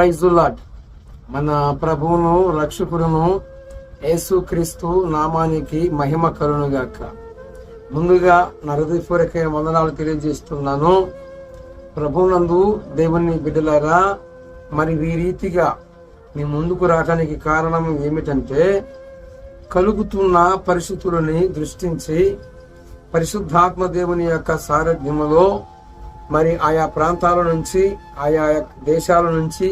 ప్రైజుల్లాట్ మన ప్రభువును రక్షకుడును యేసుక్రీస్తు నామానికి మహిమ కరుణగాక ముందుగా నా హృదయపూర్వక వందనాలు తెలియజేస్తున్నాను. ప్రభునందు దేవుని బిడ్డలారా మరి ఈ రీతిగా మీ ముందుకు రావడానికి కారణం ఏమిటంటే కలుగుతున్న పరిస్థితులని దృష్టించి పరిశుద్ధాత్మ దేవుని యొక్క సారథ్యములో మరి ఆయా ప్రాంతాల నుంచి ఆయా దేశాల నుంచి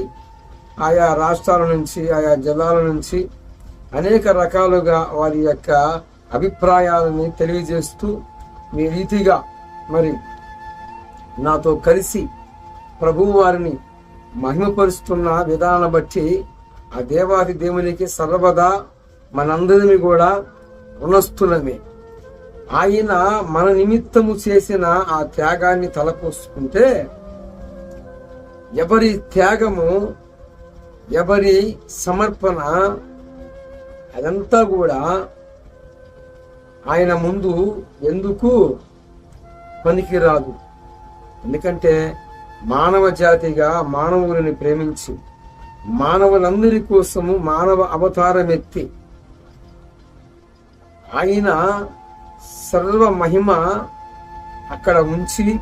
ఆయా రాష్ట్రాల నుంచి ఆయా జిల్లాల నుంచి అనేక రకాలుగా వారి యొక్క అభిప్రాయాలని తెలియజేస్తూ మీ రీతిగా మరి నాతో కలిసి ప్రభువు వారిని మహిమపరుస్తున్న విధానం బట్టి ఆ దేవాది దేవునికి సర్వదా మనందరినీ కూడా రుణస్థులమే. ఆయన మన నిమిత్తము చేసిన ఆ త్యాగాన్ని తలపోసుకుంటే ఎవరి త్యాగము ఎవరి సమర్పణ? అదంతా కూడా ఆయన ముందు ఎందుకు పనికిరాదు? ఎందుకంటే మానవ జాతిగా మానవులని ప్రేమించి మానవులందరి కోసము మానవ అవతారం ఎత్తి ఆయన సర్వ మహిమ అక్కడ ఉంచి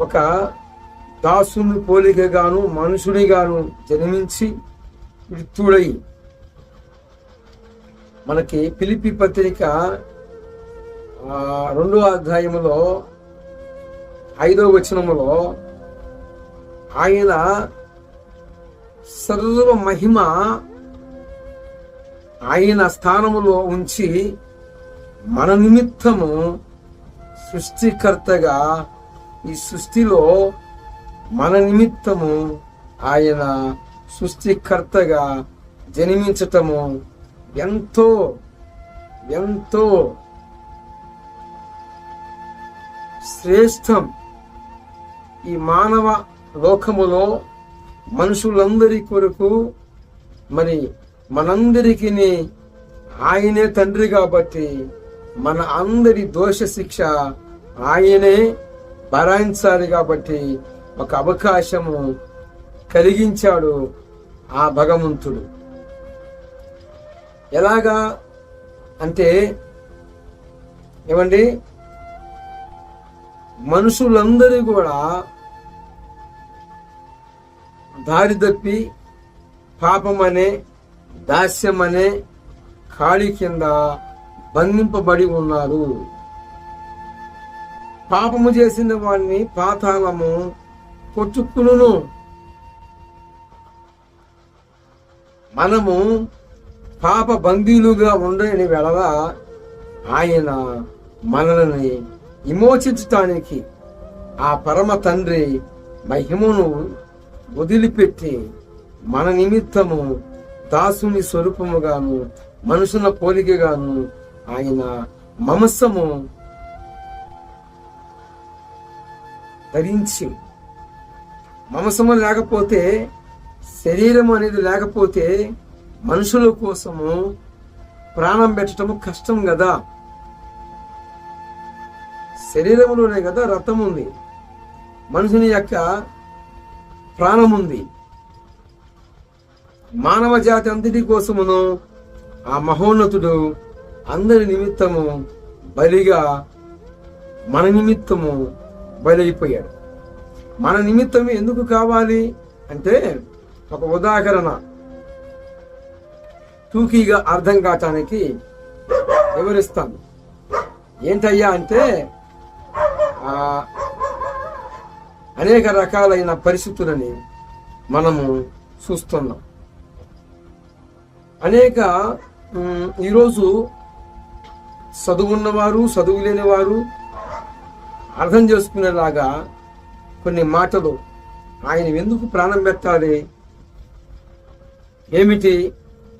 ఒక దాసుని పోలికగాను మనుషునిగాను జన్మించి మృత్యుడై. మనకి పిలిపి పత్రిక రెండో అధ్యాయములో ఐదో వచనములో ఆయన సర్వ మహిమ ఆయన స్థానములో ఉంచి మన నిమిత్తము సృష్టికర్తగా ఈ సృష్టిలో మన నిమిత్తము ఆయన సృష్టికర్తగా జన్మించటము ఎంతో ఎంతో శ్రేష్టం. ఈ మానవ లోకములో మనుషులందరి కొరకు మరి మనందరికీ ఆయనే తండ్రి కాబట్టి మన అందరి దోష శిక్ష ఆయనే భరాయించాలి కాబట్టి ఒక అవకాశము కలిగించాడు ఆ భగవంతుడు. ఎలాగా అంటే ఏమండి? మనుషులందరూ కూడా దారి తప్పి పాపమనే దాస్యమనే ఖాళీ కింద బంధింపబడి ఉన్నారు. పాపము చేసిన వాడిని పాతాళము కొట్టుకును మనము పాప బందీలుగా ఉండని వేళ ఆయన మనల్ని విమోచించటానికి ఆ పరమ తండ్రి మహిమను వదిలిపెట్టి మన నిమిత్తము దాసుని స్వరూపముగాను మనుషుల పోలికగాను ఆయన మమస్సము ధరించి. మమసము లేకపోతే శరీరం అనేది లేకపోతే మనుషుల కోసము ప్రాణం పెట్టడము కష్టం కదా శరీరంలోనే కదా రథం ఉంది మనుషుని యొక్క ప్రాణం ఉంది మానవ జాతి అంతటి కోసమును ఆ మహోన్నతుడు అందరి నిమిత్తము బలిగా మన నిమిత్తము బలైపోయాడు. మన నిమిత్తం ఎందుకు కావాలి అంటే ఒక ఉదాహరణ. తూకీగా అర్థం కావటానికి వివరిస్తాను. ఏంటయ్యా అంటే అనేక రకాలైన పరిస్థితులని మనము చూస్తున్నాం. అనేక ఈరోజు చదువున్నవారు చదువు లేని వారు అర్థం చేసుకునేలాగా కొన్ని మాటలు ఆయన ఎందుకు ప్రాణం పెట్టాలి? ఏమిటి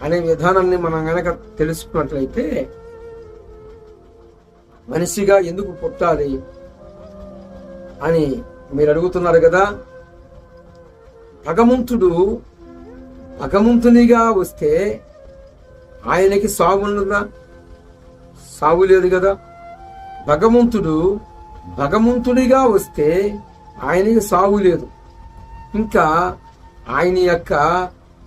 అనే విధానాన్ని మనం గనక తెలుసుకున్నట్లయితే మనిషిగా ఎందుకు పుట్టాలి అని మీరు అడుగుతున్నారు కదా? భగవంతుడు భగవంతునిగా వస్తే ఆయనకి సాగు ఉన్నదా? సాగు లేదు కదా. భగవంతుడు భగవంతుడిగా వస్తే ఆయనకి సాగు లేదు. ఇంకా ఆయన యొక్క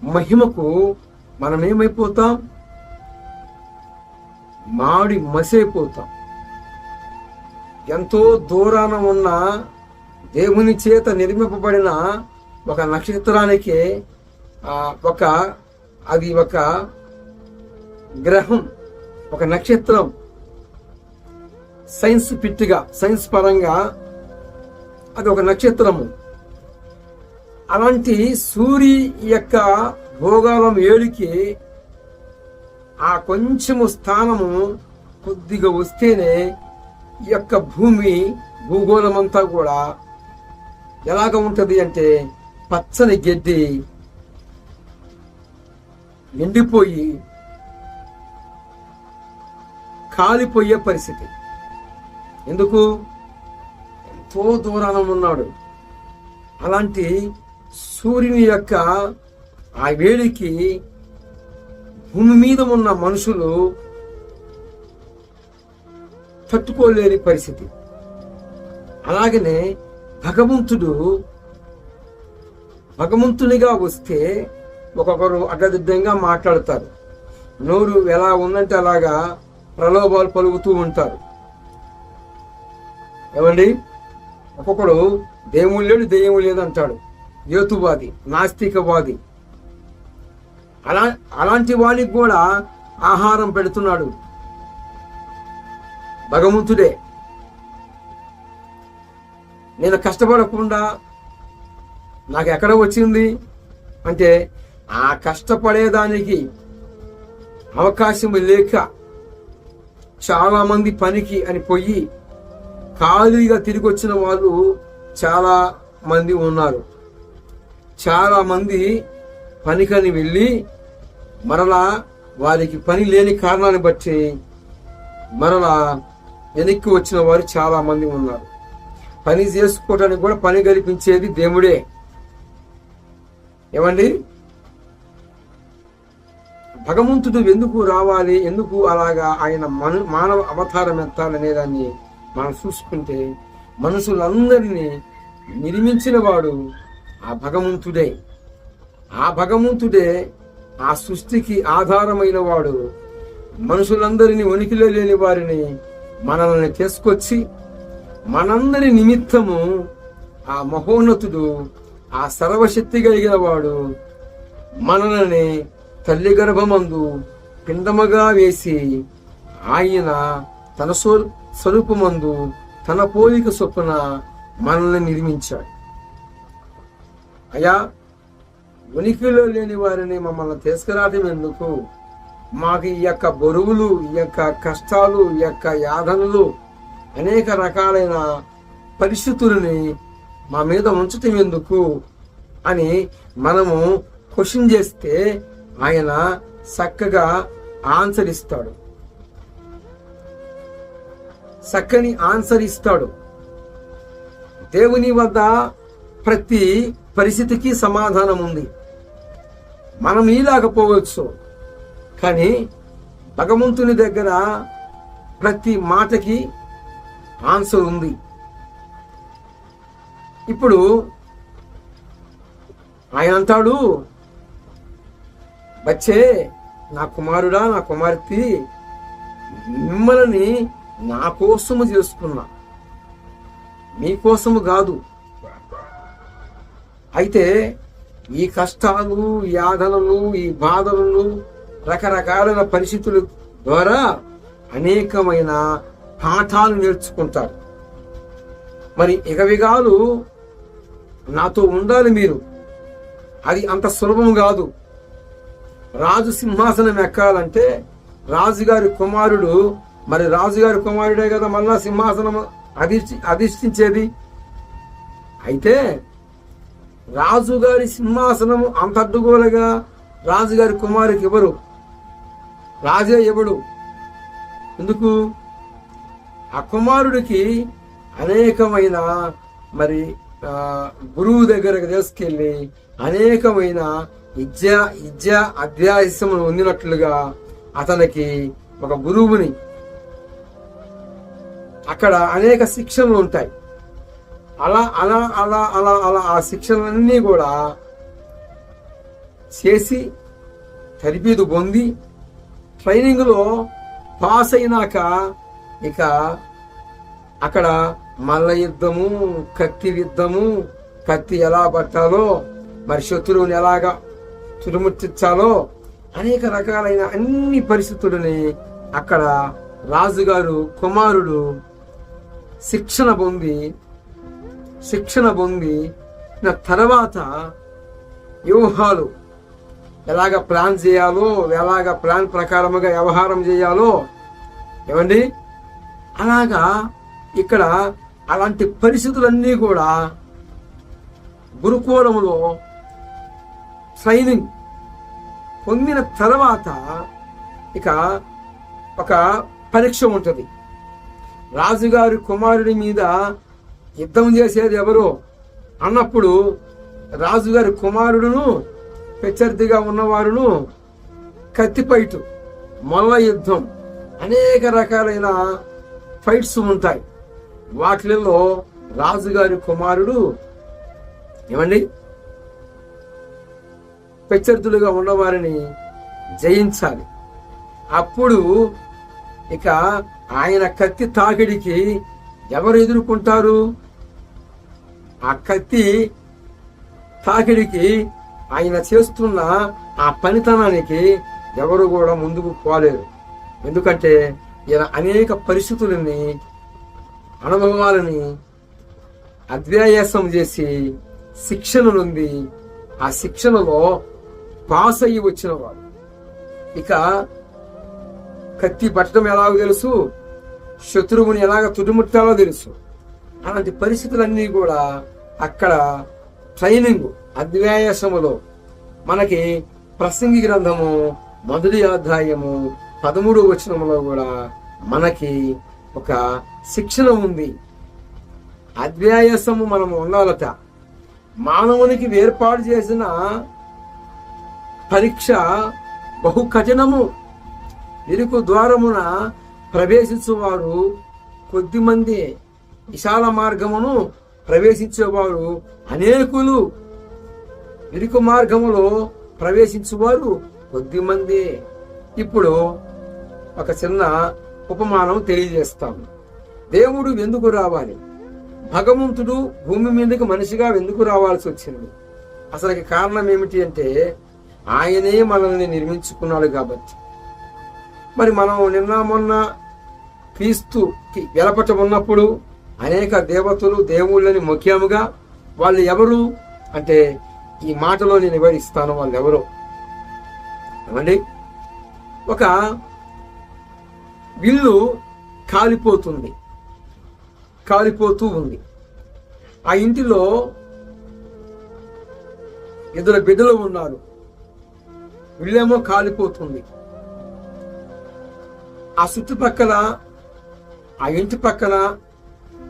మహిమకు మనం ఏమైపోతాం? మాడి మసైపోతాం. ఎంతో దూరాన ఉన్న దేవుని చేత నిర్మింపబడిన ఒక నక్షత్రానికి ఒక అది ఒక గ్రహం ఒక నక్షత్రం. సైన్స్ పిట్గా సైన్స్ పరంగా అది ఒక నక్షత్రము. అలాంటి సూర్య యొక్క భోగాలం ఏడికి ఆ కొంచెము స్థానము కొద్దిగా వస్తేనే ఈ యొక్క భూమి భూగోళం అంతా కూడా ఎలాగ ఉంటుంది అంటే పచ్చని గడ్డి ఎండిపోయి కాలిపోయే పరిస్థితి. ఎందుకు? ఎంతో దూరాన ఉన్నాడు. అలాంటి సూర్యుని యొక్క ఆ వేడికి భూమి మీద ఉన్న మనుషులు తట్టుకోలేని పరిస్థితి. అలాగనే భగవంతుడు భగవంతునిగా వస్తే ఒక్కొక్కరు అడ్డదిడ్డంగా మాట్లాడతారు. నోరు ఎలా ఉందంటే అలాగా ప్రలోభాలు పలుకుతూ ఉంటారు. ఏమండి? ఒక్కొక్కడు దేవుడు లేడు దెయ్యం లేదు అంటాడు యోతువాది నాస్తికవాది. అలా అలాంటి వాడికి కూడా ఆహారం పెడుతున్నాడు. భగవంతుడే. నేను కష్టపడకుండా నాకు ఎక్కడ వచ్చింది? అంటే ఆ కష్టపడేదానికి అవకాశం లేక చాలామంది పనికి అని పోయి ఖాళీగా తిరిగి వచ్చిన వాళ్ళు చాలా మంది ఉన్నారు. చాలా మంది పనికని వెళ్ళి మరలా వారికి పని లేని కారణాన్ని బట్టి మరలా వెనక్కి వచ్చిన వారు చాలా మంది ఉన్నారు. పని చేసుకోవడానికి కూడా పని కల్పించేది దేవుడే. ఏమండి? భగవంతుడు ఎందుకు రావాలి? ఎందుకు అలాగా ఆయన మన మానవ అవతారం ఎత్తాలనేదాన్ని దాన్ని మనం చూసుకుంటే మనుషులందరినీ నిర్మించిన వాడు ఆ భగవంతుడే. ఆ భగవంతుడే ఆ సృష్టికి ఆధారమైన వాడు మనుషులందరినీ ఉనికిలో లేని వారిని మనల్ని తీసుకొచ్చి మనందరి నిమిత్తము ఆ మహోన్నతుడు ఆ సర్వశక్తి కలిగిన వాడు మనల్ని తల్లి గర్భమందు పిండముగా వేసి ఆయన తన సో స్వరూపమందు తన పోలిక చొప్పున మనల్ని నిర్మించాడు. అయ్యా ఉనికిలో లేని వారిని మమ్మల్ని తీసుకురావడం ఎందుకు? మాకు ఈ యొక్క బరువులు ఈ యొక్క కష్టాలు ఈ యొక్క యాదనలు అనేక రకాలైన పరిస్థితులని మా మీద ఉంచటం ఎందుకు అని మనము క్వశ్చన్ చేస్తే ఆయన చక్కగా ఆన్సర్ ఇస్తాడు. చక్కని ఆన్సర్ ఇస్తాడు. దేవుని వద్ద ప్రతి పరిస్థితికి సమాధానం ఉంది. మనం ఈలాకపోవచ్చు కానీ భగవంతుని దగ్గర ప్రతి మాటకి ఆన్సర్ ఉంది. ఇప్పుడు ఆయన అంటాడు బచ్చే నా కుమారుడా నా కుమార్తె మిమ్మల్ని నా కోసము చేసుకున్నా. మీకోసము కాదు. అయితే ఈ కష్టాలు యాదనలు ఈ బాధలను రకరకాలైన పరిస్థితుల ద్వారా అనేకమైన పాఠాలు నేర్చుకుంటారు. మరి ఎగవిగాలు నాతో ఉండాలి మీరు. అది అంత సులభం కాదు. రాజు సింహాసనం ఎక్కాలంటే రాజుగారి కుమారుడు మరి రాజుగారి కుమారుడే కదా మళ్ళా సింహాసనం అధిష్ఠి అధిష్ఠించేది. అయితే రాజుగారి సింహాసనం అంత అడ్డుగోలుగా రాజుగారి కుమారుకి ఇవ్వరు రాజే ఇవ్వడు ఎందుకు? ఆ కుమారుడికి అనేకమైన మరి గురువు దగ్గరకు తీసుకెళ్ళి అనేకమైన విద్య విద్య అధ్యాయసములు పొందినట్లుగా అతనికి ఒక గురువుని అక్కడ అనేక శిక్షణలు ఉంటాయి. అలా అలా అలా అలా అలా ఆ శిక్షణలన్నీ కూడా చేసి తరిపీదు పొంది ట్రైనింగ్లో పాస్ అయినాక ఇక అక్కడ మల్ల యుద్ధము కత్తి యుద్ధము కత్తి ఎలా పట్టాలో మరి శత్రువుని ఎలాగా చురుముట్టించాలో అనేక రకాలైన అన్ని పరిస్థితులని అక్కడ రాజుగారు కుమారుడు శిక్షణ పొంది శిక్షణ పొంది తర్వాత వ్యూహాలు ఎలాగ ప్లాన్ చేయాలో ఎలాగ ప్లాన్ ప్రకారముగా వ్యవహారం చేయాలో ఏమండి? అలాగా ఇక్కడ అలాంటి పరిస్థితులన్నీ కూడా గురుకులంలో ట్రైనింగ్ పొందిన తర్వాత ఇక ఒక పరీక్ష ఉంటుంది. రాజుగారి కుమారుడి మీద యుద్ధం చేసేది ఎవరు? అన్నప్పుడు రాజుగారి కుమారుడును ప్రత్యర్థిగా ఉన్నవారును కత్తిపైటు మొల్ల యుద్ధం అనేక రకాలైన ఫైట్స్ ఉంటాయి. వాటిల్లో రాజుగారి కుమారుడు ఏమండి? ప్రత్యర్థులుగా ఉన్నవారిని జయించాలి. అప్పుడు ఇక ఆయన కత్తి తాకిడికి ఎవరు ఎదుర్కొంటారు? ఆ కత్తి తాకిడికి ఆయన చేస్తున్న ఆ పనితనానికి ఎవరు కూడా ముందుకు పోలేరు. ఎందుకంటే ఈయన అనేక పరిస్థితులని అనుభవాలని అధ్యాయాసం చేసి శిక్షణ నుండి ఆ శిక్షణలో పాస్ అయ్యి వచ్చిన వాడు. ఇక కత్తి పట్టడం ఎలాగో తెలుసు శత్రువుని ఎలాగ తుడిముట్టాలో తెలుసు. అలాంటి పరిస్థితులన్నీ కూడా అక్కడ ట్రైనింగ్ అధ్యాయసములో మనకి ప్రసంగి గ్రంథము మొదటి అధ్యాయము పదమూడు వచనంలో కూడా మనకి ఒక శిక్షణ ఉంది. అధ్యాయసము మనం ఉండాలట. మానవునికి ఏర్పాటు చేసిన పరీక్ష బహు కఠినము ఇరుకు ద్వారమున ప్రవేశించువారు కొద్దిమంది విశాల మార్గమును ప్రవేశించేవారు అనేకులు. ఇరుకు మార్గములో ప్రవేశించువారు కొద్దిమంది ఇప్పుడు ఒక చిన్న ఉపమానం తెలియజేస్తాము దేవుడు ఎందుకు రావాలి? భగవంతుడు భూమి మీదకి మనిషిగా ఎందుకు రావాల్సి వచ్చింది? అసలుకి కారణం ఏమిటి అంటే ఆయనే మనల్ని నిర్మించుకున్నాడు కాబట్టి. మరి మనం నిన్న మొన్న క్రీస్తుకి వెలపటమున్నప్పుడు అనేక దేవతలు దేవుళ్ళని ముఖ్యముగా వాళ్ళు ఎవరు? అంటే ఈ మాటలో నేను వివరిస్తాను వాళ్ళు ఎవరు. ఏమండి? ఒక ఇల్లు కాలిపోతుంది. కాలిపోతూ ఉంది. ఆ ఇంటిలో ఇద్దరు బిడ్డలు ఉన్నారు. ఇల్లేమో కాలిపోతుంది. ఆ చుట్టుపక్కల ఆ ఇంటి పక్కన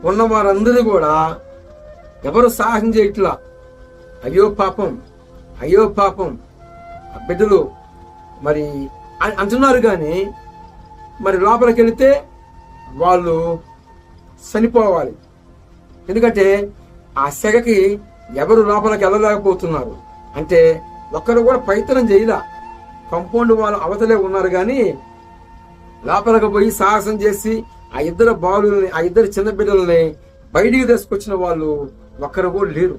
ఉన్న వారందరూ కూడా ఎవరు సాహసం చేయట్లా? అయ్యో పాపం అయ్యో పాపం ఆ బిడ్డలు మరి అంటున్నారు కానీ మరి లోపలికి వెళితే వాళ్ళు చనిపోవాలి. ఎందుకంటే ఆ సెగకి ఎవరు లోపలికి వెళ్ళలేకపోతున్నారు. అంటే ఒక్కరు కూడా ప్రయత్నం చేయలా. కంపౌండ్ వాళ్ళు అవతలే ఉన్నారు కానీ లోపలికి పోయి సాహసం చేసి ఆ ఇద్దరు బాలుల్ని ఆ ఇద్దరు చిన్న బిడ్డల్ని బయటికి తీసుకొచ్చిన వాళ్ళు ఒక్కరు కూడా లేరు.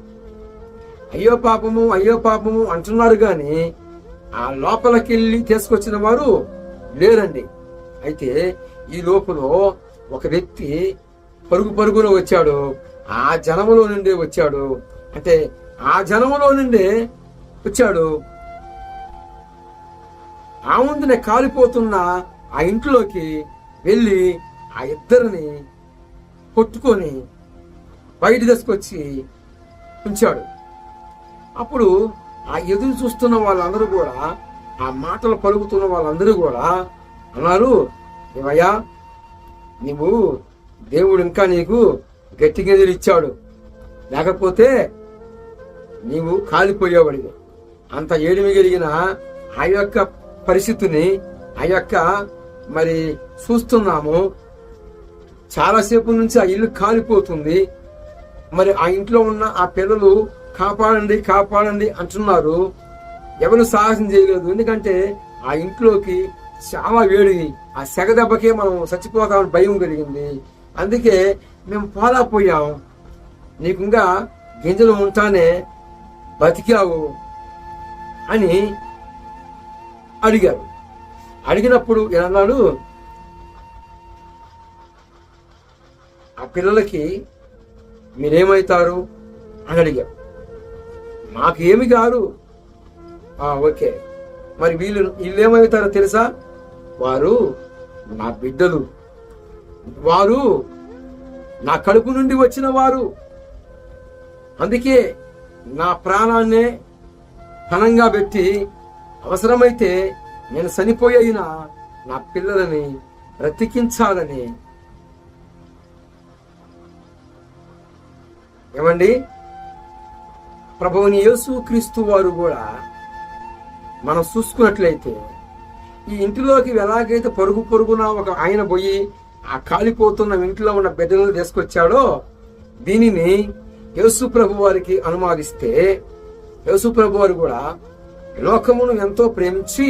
అయ్యో పాపము అయ్యో పాపము అంటున్నారు కానీ ఆ లోపలికి వెళ్ళి తీసుకొచ్చిన వారు లేరండి. అయితే ఈ లోపల ఒక వ్యక్తి పరుగు పరుగున వచ్చాడు. ఆ జనములో నుండి వచ్చాడు. అంటే ఆ జనములో నుండి వచ్చాడు. ఆ ముందునే కాలిపోతున్న ఆ ఇంట్లోకి వెళ్ళి ఆ ఇద్దరిని కొట్టుకొని బయట తీసుకొచ్చి ఉంచాడు. అప్పుడు ఆ ఎదురు చూస్తున్న వాళ్ళందరూ కూడా ఆ మాటలు పలుకుతున్న వాళ్ళందరూ కూడా అన్నారు ఏమయ్యా నువ్వు దేవుడు ఇంకా నీకు గట్టి గెదురు ఇచ్చాడు లేకపోతే నీవు కాలిపోయేవాడి అంత ఏడిమి కలిగిన ఆ యొక్క పరిస్థితిని ఆ యొక్క మరి చూస్తున్నాము. చాలాసేపు నుంచి ఆ ఇల్లు కాలిపోతుంది. మరి ఆ ఇంట్లో ఉన్న ఆ పిల్లలు కాపాడండి కాపాడండి అంటున్నారు. ఎవరు సాహసం చేయలేదు. ఎందుకంటే ఆ ఇంట్లోకి చాలా వేడి ఆ సెగ దెబ్బకే మనం చచ్చిపోతామని భయం కలిగింది. అందుకే మేము పోలాపోయాం. నీకు ఇంకా గింజలు ఉంటానే బతికావు అని అడిగారు. అడిగినప్పుడు ఈయన అన్నాడు ఆ పిల్లలకి మీరేమవుతారు అని అడిగారు మాకేమి కాదు. ఓకే. మరి వీళ్ళు వీళ్ళు ఏమవుతారో తెలుసా? వారు నా బిడ్డలు. వారు నా కడుపు నుండి వచ్చిన వారు. అందుకే నా ప్రాణాన్నే పణంగా పెట్టి అవసరమైతే నేను చనిపోయిన నా పిల్లలని బ్రతికించాలని. ఏమండి? ప్రభువుని యేసు క్రీస్తు వారు కూడా మనం చూసుకున్నట్లయితే ఈ ఇంటిలోకి ఎలాగైతే పరుగు పరుగున ఒక ఆయన పోయి ఆ కాలిపోతున్న ఇంట్లో ఉన్న బిడ్డలను తీసుకొచ్చాడో దీనిని యేసు ప్రభు వారికి అనుమానిస్తే యేసు ప్రభు వారు కూడా లోకమును ఎంతో ప్రేమించి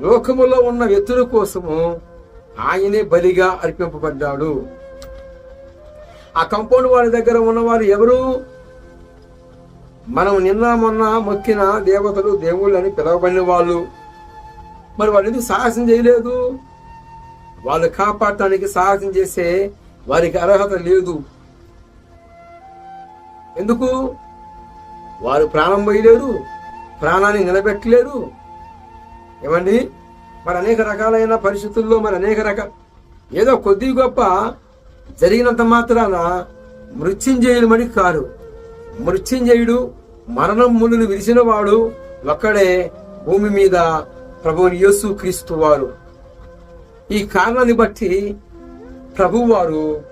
లోకములో ఉన్న వ్యక్తుల కోసము ఆయనే బలిగా అర్పింపబడ్డాడు. ఆ కంపౌండ్ వారి దగ్గర ఉన్నవారు ఎవరు? మనం నిన్న మొన్న మొక్కిన దేవతలు దేవుళ్ళు అని పిలవబడిన వాళ్ళు. మరి వాళ్ళు ఎందుకు సాహసం చేయలేదు? వాళ్ళు కాపాడటానికి సాహసం చేసే వారికి అర్హత లేదు. ఎందుకు? వారు ప్రాణం పోయలేరు ప్రాణాన్ని నిలబెట్టలేరు ఏమండి? మరి అనేక రకాలైన పరిస్థితుల్లో మరి అనేక రకాల ఏదో కొద్ది గొప్ప జరిగినంత మాత్రాన మృత్యుంజయుడు మడి కారు మృత్యుంజయుడు మరణం ముళ్ళును విరిచిన వాడు ఒక్కడే భూమి మీద ప్రభువుని యేసు క్రీస్తు వారు. ఈ కారణాన్ని బట్టి ప్రభువారు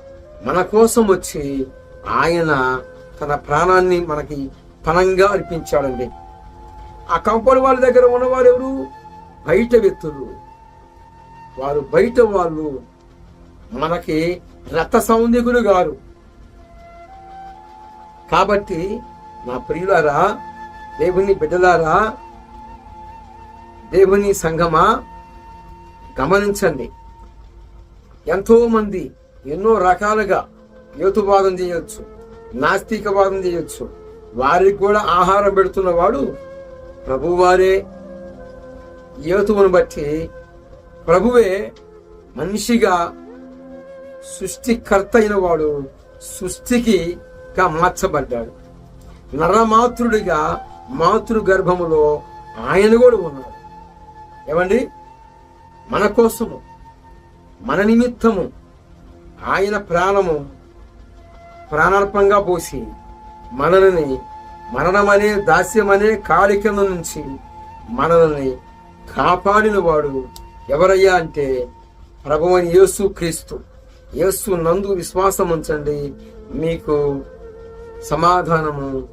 మన కోసం వచ్చి ఆయన తన ప్రాణాన్ని మనకి పణంగా అర్పించాడండి. ఆ కంపౌండ్ వాళ్ళ దగ్గర ఉన్నవారు ఎవరు బయట వ్యక్తులు. వారు బయట వాళ్ళు మనకి రథ సౌందికులు గారు. కాబట్టి నా ప్రియులారా దేవుని బిడ్డలారా దేవుని సంఘమా గమనించండి. ఎంతోమంది ఎన్నో రకాలుగా యోతువాదం చేయొచ్చు నాస్తికవాదం చేయొచ్చు. వారికి కూడా ఆహారం పెడుతున్నవాడు ప్రభువారే. యోతువును బట్టి ప్రభువే మనిషిగా సృష్టికర్త అయిన వాడు సృష్టికిగా మార్చబడ్డాడు. నరమాతృడిగా మాతృ గర్భములో ఆయన కూడా ఉన్నాడు. ఏమండి? మన కోసము మన నిమిత్తము ఆయన ప్రాణము ప్రాణార్పంగా పోసి మనల్ని మరణమనే దాస్యమనే కాళికల నుంచి మనల్ని కాపాడిన వాడు ఎవరయ్యా అంటే ప్రభువని యేసు క్రీస్తు. యేసు నందు విశ్వాసం ఉంచండి మీకు సమాధానము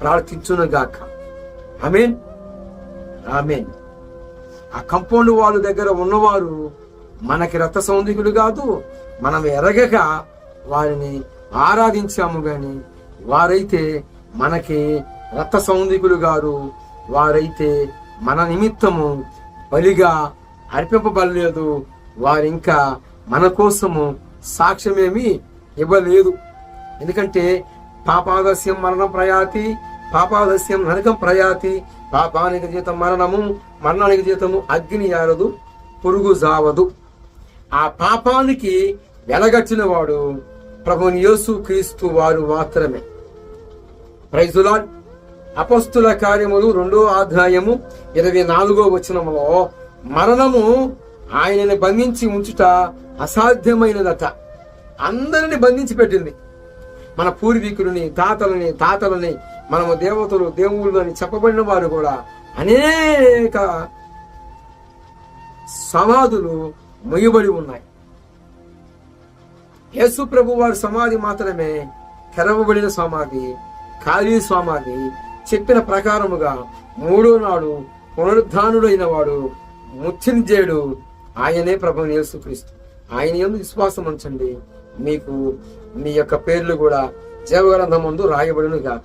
ప్రార్థించునుగాక. ఆమెన్. ఆమెన్. ఆ కంపౌండ్ వాళ్ళ దగ్గర ఉన్నవారు మనకి రథ సౌందర్యుడు కాదు మనం ఎరగక వారిని ఆరాధించాము గాని వారైతే మనకి రథ సౌందికులు గారు వారైతే మన నిమిత్తము బలిగా అర్పింపబడలేదు. వారింకా మన కోసము సాక్ష్యమేమి ఇవ్వలేదు. ఎందుకంటే పాపాదస్యం మరణం ప్రయాతి పాపాదస్యం నరకం ప్రయాతి పాపానికి జీతం మరణము మరణానికి జీతము అగ్ని యారదు పురుగు జావదు. ఆ పాపానికి వెలగచ్చిన వాడు ప్రభుని యేసు క్రీస్తు వారు మాత్రమే. ప్రైజులాడ్ అపస్తుల కార్యములు రెండో అధ్యాయము ఇరవై నాలుగో వచనములో మరణము ఆయనని బంధించి ఉంచుట అసాధ్యమైనదట. అందరిని బంధించి పెట్టింది. మన పూర్వీకులని తాతలని తాతలని మనము దేవతలు దేవుళ్ళు అని చెప్పబడిన వారు కూడా అనేక సమాధులు మొయ్యబడి ఉన్నాయి. యేసు ప్రభు వారి సమాధి మాత్రమే తెరవబడిన సమాధి ఖాళీ సమాధి చెప్పిన ప్రకారముగా మూడో నాడు పునరుద్ధానుడైన వాడు ముచ్చింజేడు ఆయనే ప్రభు యేసుక్రీస్తు. ఆయన ఎందు విశ్వాసం ఉంచండి. మీకు మీ యొక్క పేర్లు కూడా జీవగ్రంథం ముందు రాయబడిన గాక